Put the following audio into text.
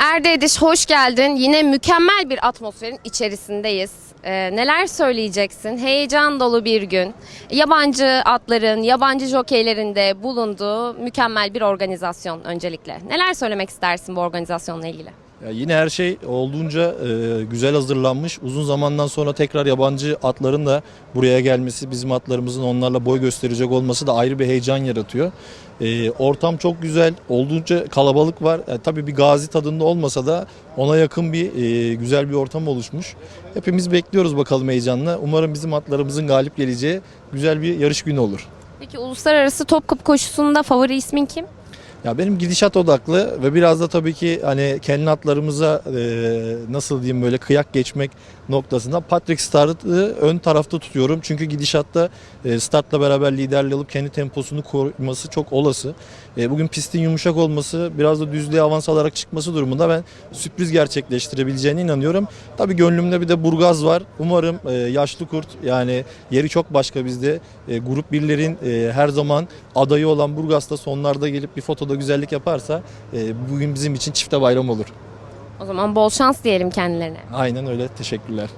Erde Ediş hoş geldin. Yine mükemmel bir atmosferin içerisindeyiz. Ee, neler söyleyeceksin? Heyecan dolu bir gün. Yabancı atların, yabancı jokeylerin de bulunduğu mükemmel bir organizasyon öncelikle. Neler söylemek istersin bu organizasyonla ilgili? Ya yine her şey olduğunca e, güzel hazırlanmış. Uzun zamandan sonra tekrar yabancı atların da buraya gelmesi, bizim atlarımızın onlarla boy gösterecek olması da ayrı bir heyecan yaratıyor. E, ortam çok güzel, oldukça kalabalık var. E, tabii bir gazi tadında olmasa da ona yakın bir e, güzel bir ortam oluşmuş. Hepimiz bekliyoruz bakalım heyecanla. Umarım bizim atlarımızın galip geleceği güzel bir yarış günü olur. Peki uluslararası Topkapı koşusunda favori ismin kim? Ya benim gidişat odaklı ve biraz da tabii ki hani kendi atlarımıza e, nasıl diyeyim böyle kıyak geçmek noktasında Patrick Starr'ı ön tarafta tutuyorum. Çünkü gidişatta e, startla beraber liderliği alıp kendi temposunu koruması çok olası. E, bugün pistin yumuşak olması biraz da düzlüğe avans alarak çıkması durumunda ben sürpriz gerçekleştirebileceğine inanıyorum. Tabii gönlümde bir de Burgaz var. Umarım e, yaşlı kurt yani yeri çok başka bizde. E, grup birlerin e, her zaman adayı olan Burgaz'da sonlarda gelip bir fotoda güzellik yaparsa e, bugün bizim için çifte bayram olur. O zaman bol şans diyelim kendilerine. Aynen öyle. Teşekkürler.